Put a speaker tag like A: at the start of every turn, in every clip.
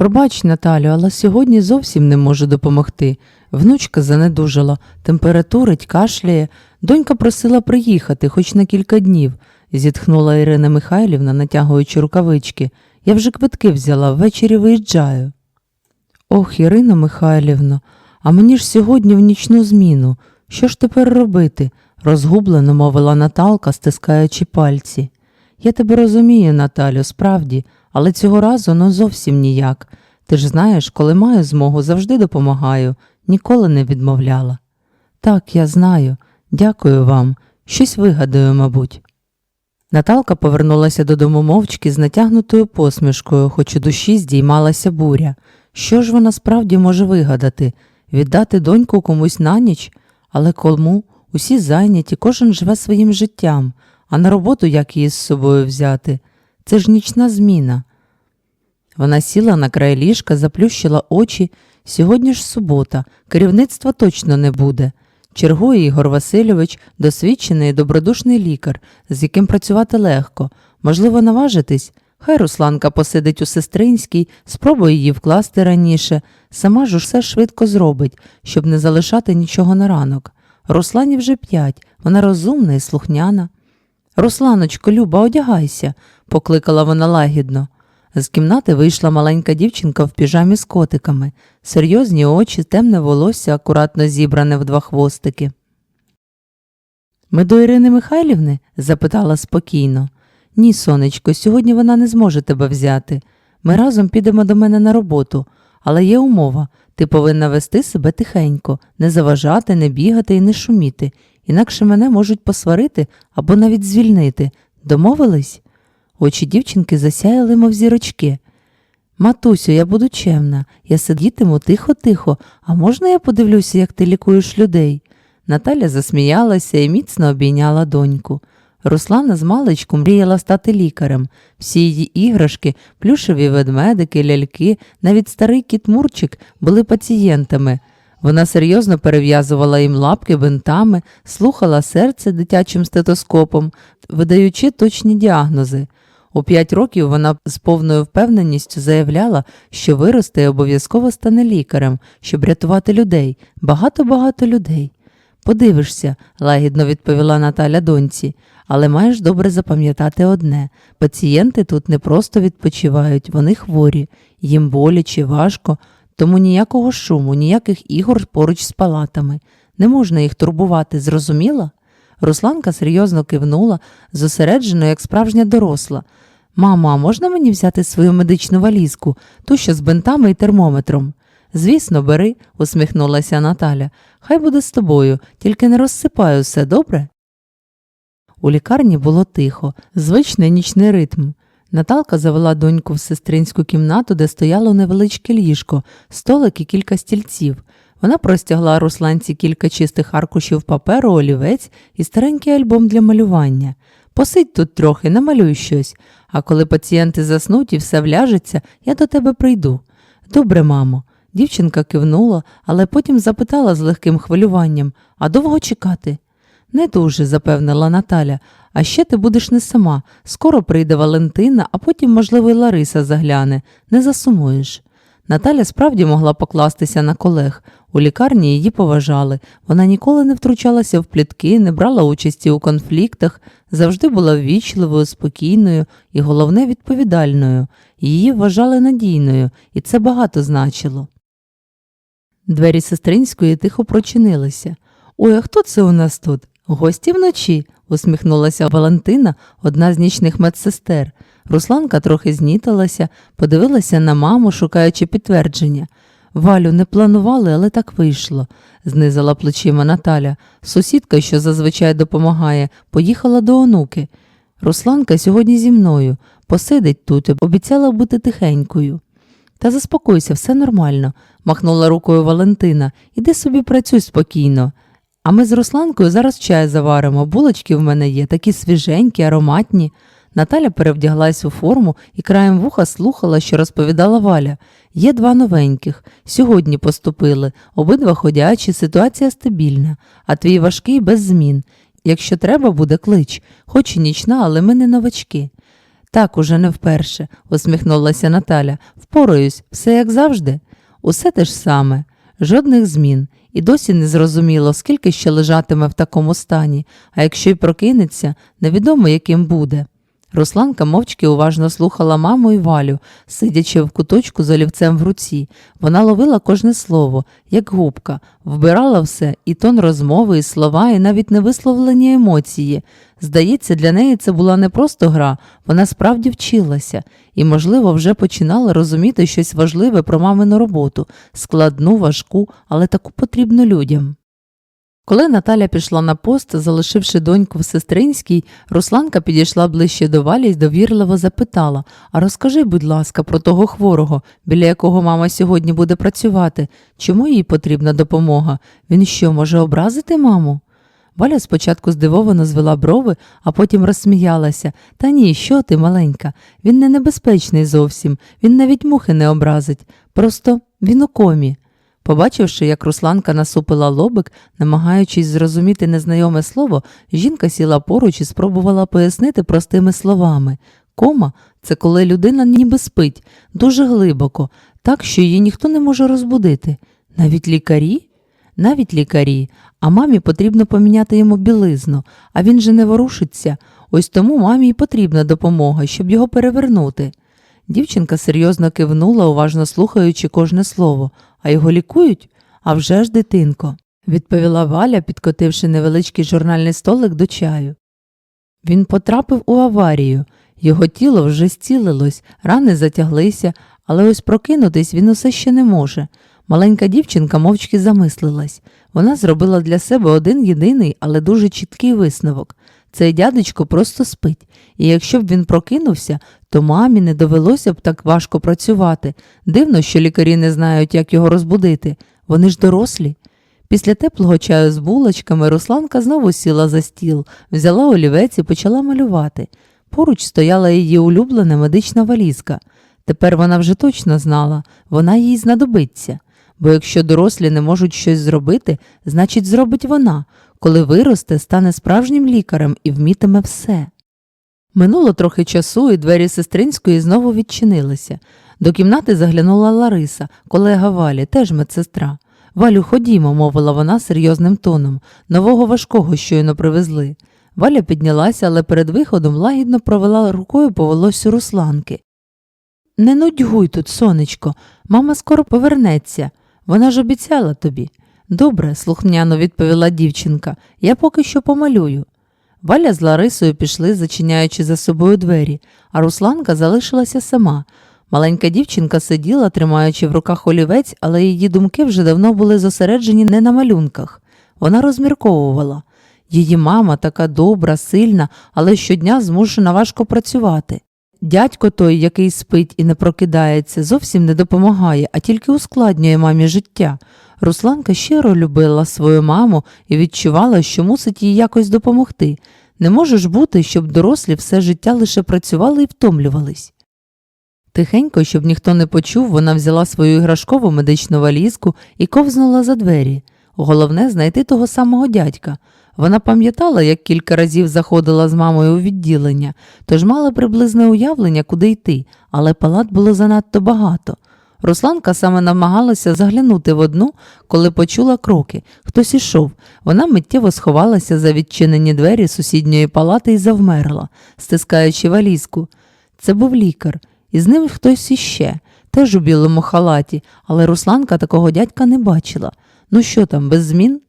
A: Пробач, Наталю, але сьогодні зовсім не можу допомогти. Внучка занедужала, температурить, кашляє. Донька просила приїхати хоч на кілька днів, зітхнула Ірина Михайлівна, натягуючи рукавички. Я вже квитки взяла, ввечері виїжджаю. Ох, Ірина Михайлівна, а мені ж сьогодні в нічну зміну. Що ж тепер робити? розгублено мовила Наталка, стискаючи пальці. Я тебе розумію, Наталю, справді, але цього разу ну зовсім ніяк. Ти ж знаєш, коли маю змогу, завжди допомагаю, ніколи не відмовляла. Так, я знаю. Дякую вам. Щось вигадаю, мабуть. Наталка повернулася додому мовчки з натягнутою посмішкою, хоч у душі здіймалася буря. Що ж вона справді може вигадати? Віддати доньку комусь на ніч? Але кому? Усі зайняті, кожен живе своїм життям, а на роботу як її з собою взяти? Це ж нічна зміна. Вона сіла на край ліжка, заплющила очі. Сьогодні ж субота, керівництва точно не буде. Чергує Ігор Васильович, досвідчений і добродушний лікар, з яким працювати легко. Можливо, наважитись? Хай Русланка посидить у сестринській, спробує її вкласти раніше. Сама ж усе швидко зробить, щоб не залишати нічого на ранок. Руслані вже п'ять, вона розумна і слухняна. Русланочко, Люба, одягайся, покликала вона лагідно. З кімнати вийшла маленька дівчинка в піжамі з котиками, серйозні очі, темне волосся, акуратно зібране в два хвостики. Ми до Ірини Михайлівни? запитала спокійно. Ні, сонечко, сьогодні вона не зможе тебе взяти. Ми разом підемо до мене на роботу, але є умова ти повинна вести себе тихенько, не заважати, не бігати і не шуміти, інакше мене можуть посварити або навіть звільнити. Домовились? Очі дівчинки засяяли, мов зірочки. Матусю, я буду чемна, я сидітиму тихо-тихо, а можна я подивлюся, як ти лікуєш людей? Наталя засміялася і міцно обійняла доньку. Руслана з маличку мріяла стати лікарем. Всі її іграшки, плюшеві ведмедики, ляльки, навіть старий кіт Мурчик були пацієнтами. Вона серйозно перев'язувала їм лапки бинтами, слухала серце дитячим стетоскопом, видаючи точні діагнози. У п'ять років вона з повною впевненістю заявляла, що виросте і обов'язково стане лікарем, щоб рятувати людей, багато-багато людей. Подивишся, лагідно відповіла Наталя доньці, але маєш добре запам'ятати одне пацієнти тут не просто відпочивають, вони хворі, їм боляче, важко, тому ніякого шуму, ніяких ігор поруч з палатами. Не можна їх турбувати, зрозуміла? Русланка серйозно кивнула, зосереджено, як справжня доросла. Мамо, а можна мені взяти свою медичну валізку, ту, що з бинтами і термометром? Звісно, бери, усміхнулася Наталя. Хай буде з тобою, тільки не розсипай усе, добре? У лікарні було тихо, звичний нічний ритм. Наталка завела доньку в сестринську кімнату, де стояло невеличке ліжко, столик і кілька стільців. Вона простягла Русланці кілька чистих аркушів паперу, олівець і старенький альбом для малювання. Посидь тут трохи, намалюй щось, а коли пацієнти заснуть і все вляжеться, я до тебе прийду. Добре, мамо. Дівчинка кивнула, але потім запитала з легким хвилюванням А довго чекати? Не дуже, запевнила Наталя. А ще ти будеш не сама. Скоро прийде Валентина, а потім, можливо, й Лариса загляне. Не засумуєш. Наталя справді могла покластися на колег. У лікарні її поважали. Вона ніколи не втручалася в плітки, не брала участі у конфліктах, завжди була ввічливою, спокійною і, головне, відповідальною. Її вважали надійною, і це багато значило. Двері сестринської тихо прочинилися. Ой, а хто це у нас тут? Гості вночі, усміхнулася Валентина, одна з нічних медсестер. Русланка трохи зніталася, подивилася на маму, шукаючи підтвердження. Валю, не планували, але так вийшло, знизила плечима Наталя. Сусідка, що зазвичай допомагає, поїхала до онуки. Русланка сьогодні зі мною, посидить тут, обіцяла бути тихенькою. Та заспокойся, все нормально, махнула рукою Валентина. Іди собі працюй спокійно. А ми з Русланкою зараз чай заваримо, булочки в мене є, такі свіженькі, ароматні. Наталя перевдяглась у форму і краєм вуха слухала, що розповідала Валя. Є два новеньких. Сьогодні поступили, обидва ходячі, ситуація стабільна, а твій важкий без змін. Якщо треба, буде клич, хоч і нічна, але ми не новачки. Так, уже не вперше, усміхнулася Наталя. Впораюсь, все як завжди. Усе те ж саме, жодних змін. І досі не зрозуміло, скільки ще лежатиме в такому стані, а якщо й прокинеться, невідомо яким буде. Русланка мовчки уважно слухала маму і Валю, сидячи в куточку з олівцем в руці. Вона ловила кожне слово, як губка, вбирала все, і тон розмови, і слова, і навіть невисловлені емоції. Здається, для неї це була не просто гра, вона справді вчилася і, можливо, вже починала розуміти щось важливе про мамину роботу, складну, важку, але таку потрібну людям. Коли Наталя пішла на пост, залишивши доньку в сестринській, Русланка підійшла ближче до Валі і довірливо запитала А розкажи, будь ласка, про того хворого, біля якого мама сьогодні буде працювати. Чому їй потрібна допомога? Він що, може образити маму? Валя спочатку здивовано звела брови, а потім розсміялася. Та ні, що ти, маленька, він не небезпечний зовсім, він навіть мухи не образить. Просто він у комі. Побачивши, як Русланка насупила лобик, намагаючись зрозуміти незнайоме слово, жінка сіла поруч і спробувала пояснити простими словами. Кома це коли людина ніби спить, дуже глибоко, так що її ніхто не може розбудити. Навіть лікарі? Навіть лікарі, а мамі потрібно поміняти йому білизну, а він же не ворушиться. Ось тому мамі й потрібна допомога, щоб його перевернути. Дівчинка серйозно кивнула, уважно слухаючи кожне слово. А його лікують? А вже ж, дитинко, відповіла Валя, підкотивши невеличкий журнальний столик до чаю. Він потрапив у аварію, його тіло вже зцілилось, рани затяглися, але ось прокинутись він усе ще не може. Маленька дівчинка мовчки замислилась. Вона зробила для себе один єдиний, але дуже чіткий висновок. Цей дядечко просто спить, і якщо б він прокинувся, то мамі не довелося б так важко працювати. Дивно, що лікарі не знають, як його розбудити. Вони ж дорослі. Після теплого чаю з булочками Русланка знову сіла за стіл, взяла олівець і почала малювати. Поруч стояла її улюблена медична валізка. Тепер вона вже точно знала, вона їй знадобиться. Бо якщо дорослі не можуть щось зробити, значить зробить вона, коли виросте, стане справжнім лікарем і вмітиме все. Минуло трохи часу, і двері сестринської знову відчинилися. До кімнати заглянула Лариса, колега Валі, теж медсестра. Валю, ходімо, мовила вона серйозним тоном. Нового важкого щойно привезли. Валя піднялася, але перед виходом лагідно провела рукою по волосю Русланки. Не нудьгуй тут, сонечко, мама скоро повернеться. Вона ж обіцяла тобі. Добре, слухняно відповіла дівчинка, я поки що помалюю. Валя з Ларисою пішли, зачиняючи за собою двері, а Русланка залишилася сама. Маленька дівчинка сиділа, тримаючи в руках олівець, але її думки вже давно були зосереджені не на малюнках. Вона розмірковувала. Її мама така добра, сильна, але щодня змушена важко працювати. Дядько той, який спить і не прокидається, зовсім не допомагає, а тільки ускладнює мамі життя. Русланка щиро любила свою маму і відчувала, що мусить їй якось допомогти. Не може ж бути, щоб дорослі все життя лише працювали і втомлювались. Тихенько, щоб ніхто не почув, вона взяла свою іграшкову медичну валізку і ковзнула за двері. Головне знайти того самого дядька. Вона пам'ятала, як кілька разів заходила з мамою у відділення, тож мала приблизне уявлення, куди йти, але палат було занадто багато. Русланка саме намагалася заглянути в одну, коли почула кроки. Хтось ішов. Вона миттєво сховалася за відчинені двері сусідньої палати і завмерла, стискаючи валізку. Це був лікар, і з ним хтось іще, теж у білому халаті, але Русланка такого дядька не бачила. Ну що там, без змін?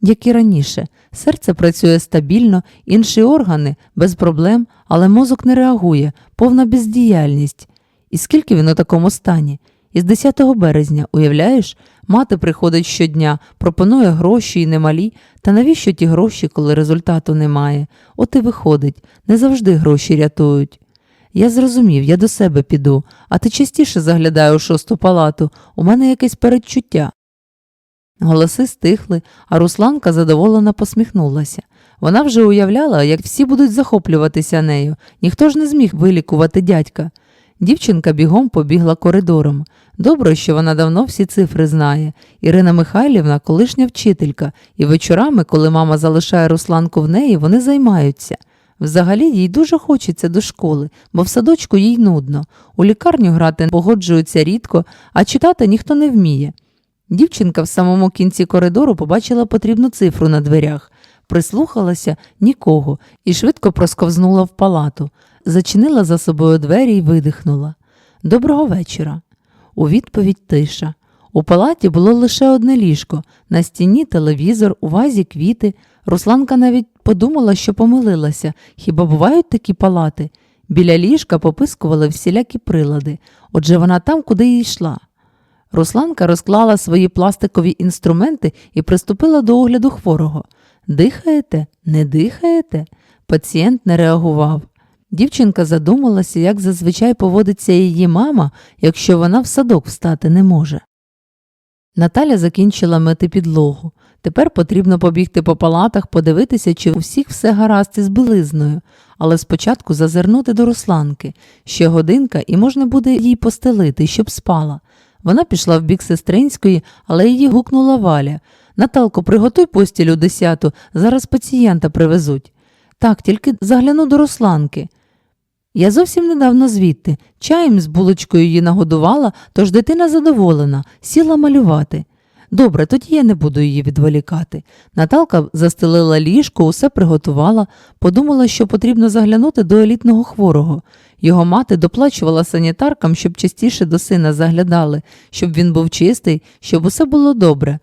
A: Як і раніше, серце працює стабільно, інші органи без проблем, але мозок не реагує, повна бездіяльність. І скільки він у такому стані? Із 10 березня, уявляєш, мати приходить щодня, пропонує гроші і немалі, та навіщо ті гроші, коли результату немає? От і виходить, не завжди гроші рятують. Я зрозумів, я до себе піду, а ти частіше заглядай у шосту палату, у мене якесь передчуття. Голоси стихли, а Русланка задоволено посміхнулася. Вона вже уявляла, як всі будуть захоплюватися нею, ніхто ж не зміг вилікувати дядька. Дівчинка бігом побігла коридором. Добре, що вона давно всі цифри знає. Ірина Михайлівна колишня вчителька, і вечорами, коли мама залишає Русланку в неї, вони займаються. Взагалі їй дуже хочеться до школи, бо в садочку їй нудно. У лікарню грати погоджуються рідко, а читати ніхто не вміє. Дівчинка в самому кінці коридору побачила потрібну цифру на дверях, прислухалася нікого і швидко просковзнула в палату, зачинила за собою двері і видихнула. Доброго вечора. У відповідь тиша. У палаті було лише одне ліжко, на стіні телевізор, у вазі квіти. Русланка навіть подумала, що помилилася. Хіба бувають такі палати? Біля ліжка попискували всілякі прилади, отже вона там, куди й йшла. Русланка розклала свої пластикові інструменти і приступила до огляду хворого. Дихаєте? Не дихаєте? Пацієнт не реагував. Дівчинка задумалася, як зазвичай поводиться її мама, якщо вона в садок встати не може. Наталя закінчила мити підлогу. Тепер потрібно побігти по палатах, подивитися, чи у всіх все гаразд із білизною, але спочатку зазирнути до Русланки. Ще годинка, і можна буде їй постелити, щоб спала. Вона пішла в бік сестринської, але її гукнула Валя. Наталко, приготуй постіль у десяту, зараз пацієнта привезуть. Так, тільки загляну до Русланки. Я зовсім недавно звідти. Чаєм з булочкою її нагодувала, тож дитина задоволена, сіла малювати. Добре, тоді я не буду її відволікати. Наталка застелила ліжко, усе приготувала, подумала, що потрібно заглянути до елітного хворого. Його мати доплачувала санітаркам, щоб частіше до сина заглядали, щоб він був чистий, щоб усе було добре.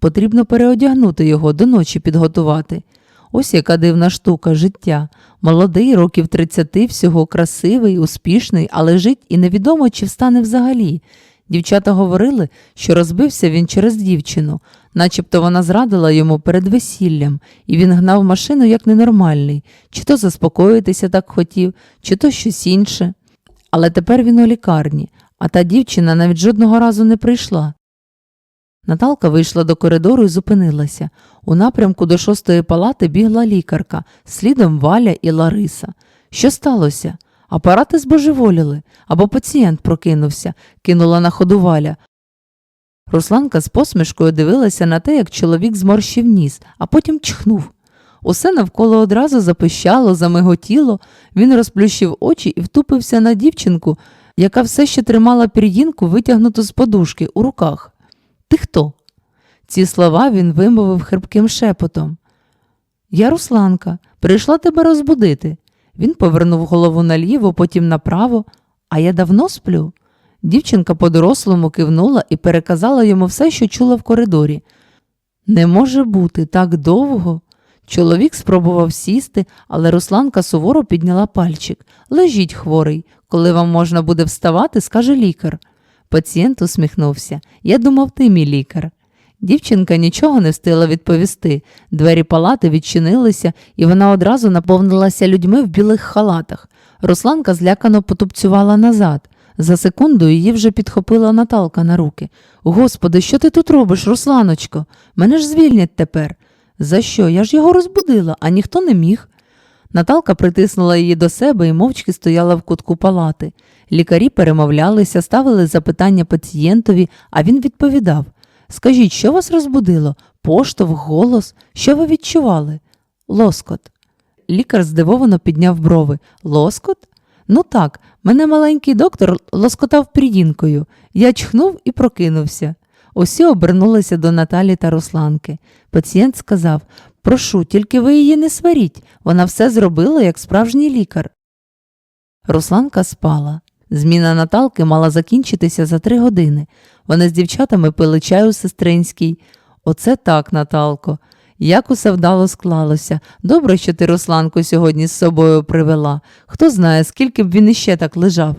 A: Потрібно переодягнути його, до ночі підготувати. Ось яка дивна штука життя. Молодий, років 30, всього красивий, успішний, але жить і невідомо, чи встане взагалі. Дівчата говорили, що розбився він через дівчину, начебто вона зрадила йому перед весіллям, і він гнав машину як ненормальний, чи то заспокоїтися так хотів, чи то щось інше. Але тепер він у лікарні, а та дівчина навіть жодного разу не прийшла. Наталка вийшла до коридору і зупинилася. У напрямку до шостої палати бігла лікарка, слідом Валя і Лариса. Що сталося? Апарати збожеволіли, або пацієнт прокинувся, кинула на ходу Валя. Русланка з посмішкою дивилася на те, як чоловік зморщив ніс, а потім чхнув. Усе навколо одразу запищало, замиготіло, він розплющив очі і втупився на дівчинку, яка все ще тримала пір'їнку, витягнуту з подушки у руках. Ти хто? Ці слова він вимовив хрипким шепотом. Я Русланка, прийшла тебе розбудити. Він повернув голову наліво, потім направо, а я давно сплю. Дівчинка по-дорослому кивнула і переказала йому все, що чула в коридорі. Не може бути так довго. Чоловік спробував сісти, але Русланка суворо підняла пальчик. Лежіть, хворий, коли вам можна буде вставати, скаже лікар. Пацієнт усміхнувся. Я думав, ти мій лікар. Дівчинка нічого не встигла відповісти. Двері палати відчинилися, і вона одразу наповнилася людьми в білих халатах. Русланка злякано потупцювала назад. За секунду її вже підхопила Наталка на руки. Господи, що ти тут робиш, Русланочко? Мене ж звільнять тепер. За що? Я ж його розбудила, а ніхто не міг. Наталка притиснула її до себе і мовчки стояла в кутку палати. Лікарі перемовлялися, ставили запитання пацієнтові, а він відповідав Скажіть, що вас розбудило? Поштовх, голос? Що ви відчували? Лоскот. Лікар здивовано підняв брови. Лоскот? Ну так, мене маленький доктор лоскотав придінкою. Я чхнув і прокинувся. Усі обернулися до Наталі та Русланки. Пацієнт сказав Прошу, тільки ви її не сваріть. Вона все зробила, як справжній лікар. Русланка спала. Зміна Наталки мала закінчитися за три години. Вони з дівчатами пили чай у сестринській. Оце так, Наталко. Як усе вдало склалося. Добре, що ти Русланку сьогодні з собою привела. Хто знає, скільки б він іще так лежав.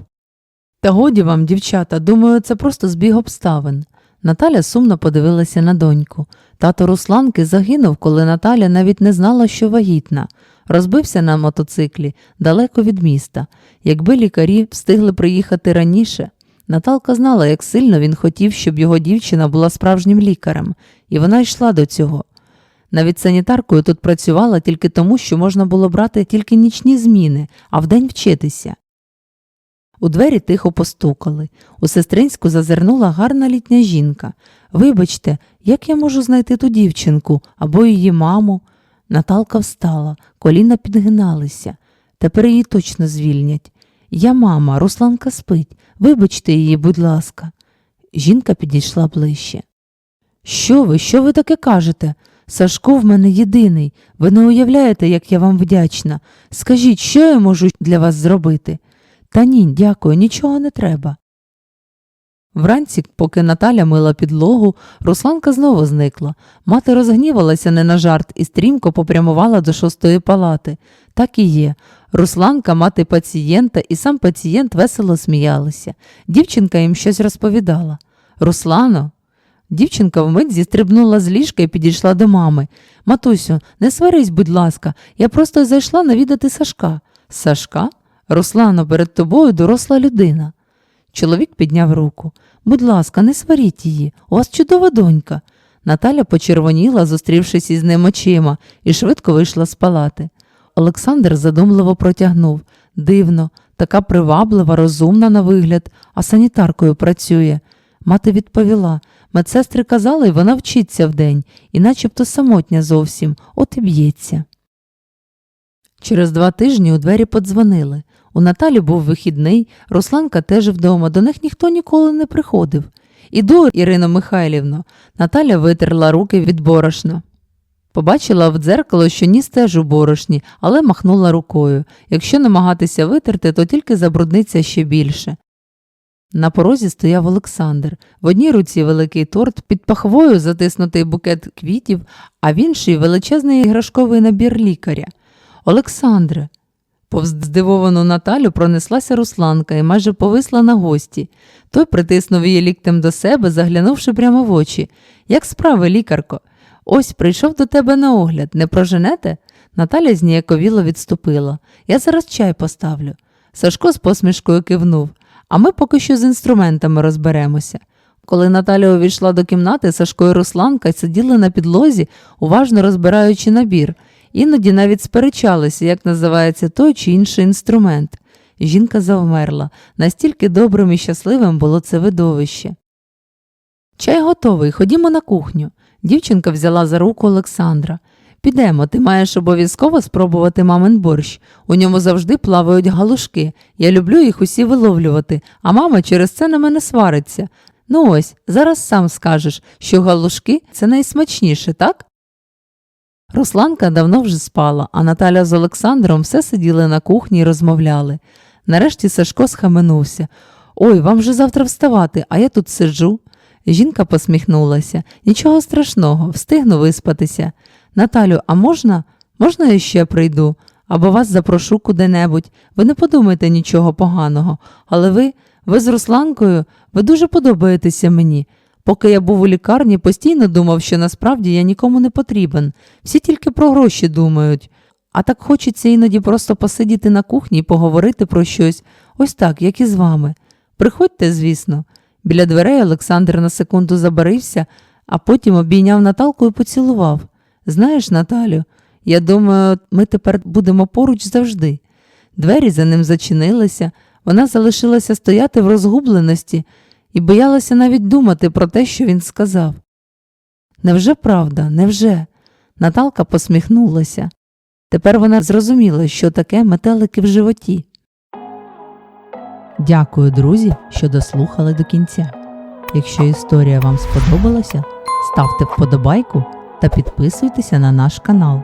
A: Та годі вам, дівчата, думаю, це просто збіг обставин. Наталя сумно подивилася на доньку. Тато Русланки загинув, коли Наталя навіть не знала, що вагітна. Розбився на мотоциклі далеко від міста. Якби лікарі встигли приїхати раніше, Наталка знала, як сильно він хотів, щоб його дівчина була справжнім лікарем, і вона йшла до цього. Навіть санітаркою тут працювала тільки тому, що можна було брати тільки нічні зміни, а вдень вчитися. У двері тихо постукали. У сестринську зазирнула гарна літня жінка. Вибачте, як я можу знайти ту дівчинку або її маму? Наталка встала, коліна підгиналися. Тепер її точно звільнять. Я мама, Русланка спить. Вибачте її, будь ласка. Жінка підійшла ближче. Що ви, що ви таке кажете? Сашко в мене єдиний. Ви не уявляєте, як я вам вдячна. Скажіть, що я можу для вас зробити? Та ні, дякую, нічого не треба. Вранці, поки Наталя мила підлогу, Русланка знову зникла. Мати розгнівалася не на жарт і стрімко попрямувала до шостої палати. Так і є. Русланка, мати пацієнта, і сам пацієнт весело сміялися. Дівчинка їм щось розповідала. Руслано. Дівчинка вмить зістрибнула з ліжка і підійшла до мами. Матусю, не сварись, будь ласка, я просто зайшла навідати Сашка. Сашка? Руслано, перед тобою доросла людина. Чоловік підняв руку. Будь ласка, не сваріть її, у вас чудова донька. Наталя почервоніла, зустрівшись із ним очима, і швидко вийшла з палати. Олександр задумливо протягнув. Дивно, така приваблива, розумна на вигляд, а санітаркою працює. Мати відповіла медсестри казали, вона вчиться вдень, і начебто самотня зовсім, от і б'ється. Через два тижні у двері подзвонили. У Наталі був вихідний, Русланка теж вдома, до них ніхто ніколи не приходив. Іду, Ірино Михайлівно. Наталя витерла руки від борошна. Побачила в дзеркало, що ніс теж у борошні, але махнула рукою. Якщо намагатися витерти, то тільки забрудниться ще більше. На порозі стояв Олександр. В одній руці великий торт, під пахвою затиснутий букет квітів, а в іншій величезний іграшковий набір лікаря. Олександре. Повз здивовану Наталю пронеслася Русланка і майже повисла на гості. Той притиснув її ліктем до себе, заглянувши прямо в очі. Як справи, лікарко? Ось прийшов до тебе на огляд, не проженете? Наталя зніяковіло відступила. Я зараз чай поставлю. Сашко з посмішкою кивнув. А ми поки що з інструментами розберемося. Коли Наталя увійшла до кімнати, Сашко і Русланка сиділи на підлозі, уважно розбираючи набір. Іноді навіть сперечалися, як називається той чи інший інструмент. Жінка завмерла. Настільки добрим і щасливим було це видовище. Чай готовий, ходімо на кухню. Дівчинка взяла за руку Олександра. Підемо, ти маєш обов'язково спробувати мамин борщ. У ньому завжди плавають галушки. Я люблю їх усі виловлювати, а мама через це на мене свариться. Ну ось, зараз сам скажеш, що галушки це найсмачніше, так? Русланка давно вже спала, а Наталя з Олександром все сиділи на кухні і розмовляли. Нарешті Сашко схаменувся. Ой, вам же завтра вставати, а я тут сиджу. Жінка посміхнулася. Нічого страшного, встигну виспатися. Наталю, а можна? Можна я ще прийду? Або вас запрошу куди-небудь. Ви не подумайте нічого поганого. Але ви, ви з Русланкою, ви дуже подобаєтеся мені. Поки я був у лікарні, постійно думав, що насправді я нікому не потрібен. Всі тільки про гроші думають. А так хочеться іноді просто посидіти на кухні і поговорити про щось, ось так, як і з вами. Приходьте, звісно. Біля дверей Олександр на секунду забарився, а потім обійняв Наталку і поцілував. Знаєш, Наталю, я думаю, ми тепер будемо поруч завжди. Двері за ним зачинилися, вона залишилася стояти в розгубленості і боялася навіть думати про те, що він сказав. Невже правда, невже? Наталка посміхнулася. Тепер вона зрозуміла, що таке метелики в животі. Дякую, друзі, що дослухали до кінця. Якщо історія вам сподобалася, ставте вподобайку та підписуйтеся на наш канал.